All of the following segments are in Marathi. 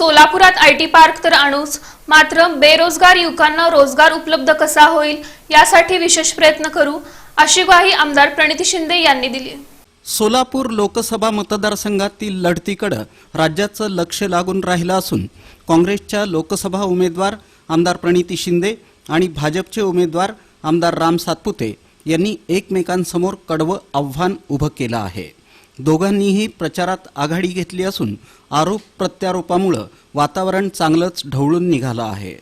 सोलापुरात आय टी पार्क तर आणूच. मात्र बेरोजगार युवकांना रोजगार उपलब्ध कसा होईल यासाठी विशेष प्रयत्न करू अशी ग्वाही आमदार प्रणिती शिंदे यांनी दिली. सोलापूर लोकसभा मतदारसंघातील लढतीकडं राज्याचं लक्ष लागून राहिलं असून काँग्रेसच्या लोकसभा उमेदवार आमदार प्रणिती शिंदे आणि भाजपचे उमेदवार आमदार राम सातपुते यांनी एकमेकांसमोर कडवं आव्हान उभं केलं आहे. दोघांनीही प्रचारात आघाडी घेतली असून आरोप प्रत्यारोपामुळं वातावरण चांगलंच ढवळून निघालं आहे.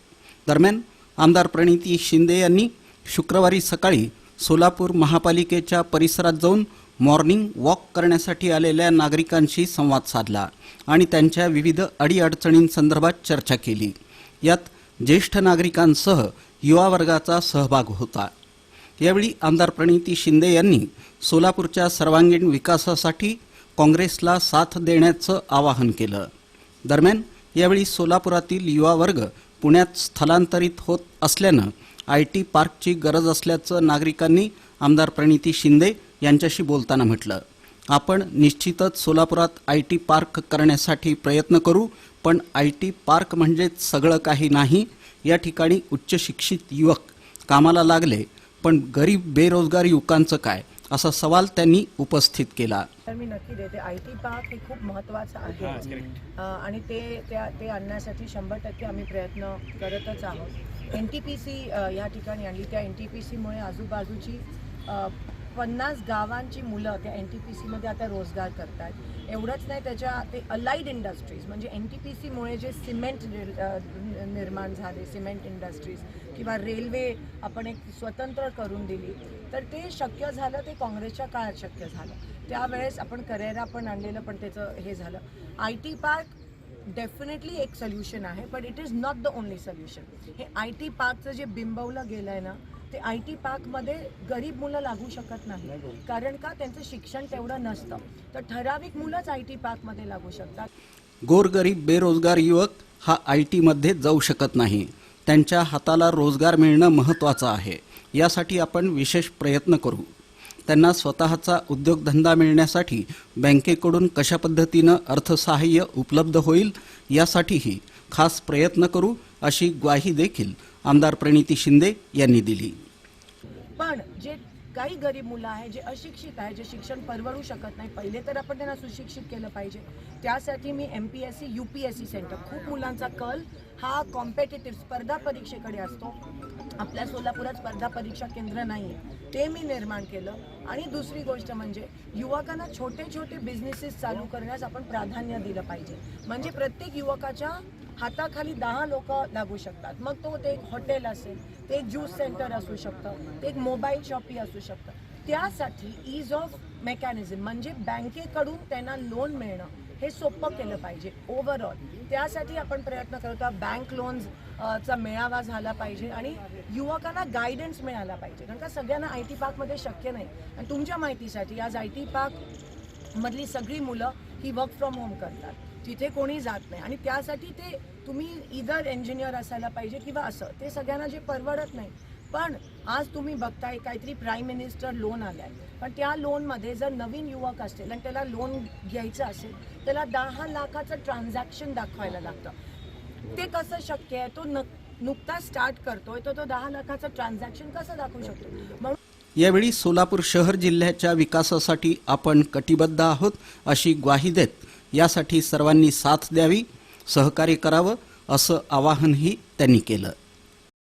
दरम्यान आमदार प्रणिती शिंदे यांनी शुक्रवारी सकाळी सोलापूर महापालिकेच्या परिसरात जाऊन मॉर्निंग वॉक करण्यासाठी आलेल्या नागरिकांशी संवाद साधला आणि त्यांच्या विविध अडीअडचणींसंदर्भात चर्चा केली. यात ज्येष्ठ नागरिकांसह युवा वर्गाचा सहभाग होता. यावेळी आमदार प्रणिती शिंदे यांनी सोलापूरच्या सर्वांगीण विकासासाठी काँग्रेसला साथ देण्याचं आवाहन केलं. दरम्यान यावेळी सोलापुरातील युवा वर्ग पुण्यात स्थलांतरित होत असल्यानं आय टी पार्कची गरज असल्याचं नागरिकांनी आमदार प्रणिती शिंदे यांच्याशी बोलताना म्हटलं. आपण निश्चितच सोलापुरात आय टी पार्क करण्यासाठी प्रयत्न करू पण आय टी पार्क म्हणजेच सगळं काही नाही. या ठिकाणी उच्च शिक्षित युवक कामाला लागले पण गरीब बेरोजगार युवकांचं काय? असा सवाल त्यांनी उपस्थित केला. तर मी नक्की देते. आय टी पार्क हे खूप महत्त्वाचं आहे. आणि ते त्या ते आणण्यासाठी शंभर टक्के आम्ही प्रयत्न करतच आहोत. एन टी पी सी या ठिकाणी आणली. त्या एन टी पी सीमुळे आजूबाजूची पन्नास गावांची मुलं त्या एन टी पी सीमध्ये आता रोजगार करतात एवढंच नाही त्याच्या ते अलाइड इंडस्ट्रीज म्हणजे एन टी पी सीमुळे जे सिमेंट निर्माण झाले सिमेंट इंडस्ट्रीज किंवा रेल्वे आपण एक स्वतंत्र करून दिली तर ते शक्य झालं ते काँग्रेसच्या काळात शक्य झालं. त्यावेळेस आपण करेरा पण आणलेलं पण त्याचं हे झालं. आय टी पार्क डेफिनेटली एक सोल्युशन आहे but it is not the only solution हे आय टी पार्कचं जे बिंबवलं गेलं आहे ना ते आय टी पार्कमध्ये गरीब मुलं लागू शकत नाही. कारण का? त्यांचं शिक्षण तेवढं नसतं. तर ठराविक मुलंच आय टी पार्कमध्ये लागू शकतात. गोरगरीब बेरोजगार युवक हा आय टीमध्ये जाऊ शकत नाही. त्यांच्या हाताला रोजगार मिळणं महत्त्वाचं आहे. यासाठी आपण विशेष प्रयत्न करू. त्यांना स्वतःचा उद्योगधंदा मिळण्यासाठी बँकेकडून कशा पद्धतीनं अर्थसहाय्य उपलब्ध होईल यासाठीही खास प्रयत्न करू अशी ग्वाही देखील आमदार प्रणिती शिंदे यांनी दिली. पण जे काही गरीब मुलं आहे जे अशिक्षित आहे जे शिक्षण परवडू शकत नाही पहिले तर आपण त्यांना सुशिक्षित केलं पाहिजे. त्यासाठी मी M P S C U P S C centre खूप मुलांचा कल हा कॉम्पिटेटिव्ह स्पर्धा परीक्षेकडे असतो. आपल्या सोलापुरात स्पर्धा परीक्षा केंद्र नाही आहे ते मी निर्माण केलं. आणि दुसरी गोष्ट म्हणजे युवकांना छोटे छोटे बिझनेसेस चालू करण्यास आपण प्राधान्य दिलं पाहिजे. म्हणजे प्रत्येक युवकाच्या हाताखाली दहा लोक लागू शकतात. मग तो ते एक हॉटेल असेल ते एक ज्यूस सेंटर असू शकतं ते एक मोबाईल शॉपी असू शकतं. त्यासाठी ईज ऑफ मेकॅनिझम म्हणजे बँकेकडून त्यांना लोन मिळणं हे सोपं केलं पाहिजे ओव्हरऑल त्यासाठी आपण प्रयत्न करतो बँक लोन्स चा मेळावा झाला पाहिजे आणि युवकांना गायडन्स मिळाला पाहिजे. कारण का सगळ्यांना आय टी पार्कमध्ये शक्य नाही. आणि तुमच्या माहितीसाठी आज आय टी पार्क मधली सगळी मुलं ही वर्क फ्रॉम होम करतात. तिथे कोणी जात नाही. आणि त्यासाठी ते तुम्ही इधर इंजिनियर असायला पाहिजे किंवा असं. ते सगळ्यांना जे परवडत नाही पण आज तुम्ही बघताय काहीतरी प्राईम मिनिस्टर लोन आलाय. पण त्या लोनमध्ये जर नवीन युवक असेल आणि त्याला लोन घ्यायचं असेल त्याला दहा लाखाचं ट्रान्झॅक्शन दाखवायला लागतं. ते कसं शक्य आहे? तो न नुकताच स्टार्ट करतोय तर तो दहा लाखाचं ट्रान्झॅक्शन कसं दाखवू शकतो? म्हणून यावेळी सोलापूर शहर जिल्ह्याच्या विकासासाठी आपण कटिबद्ध आहोत अशी ग्वाही देत यासाठी सर्वांनी साथ द्यावी सहकार्य करावं असं आवाहनही त्यांनी केलं.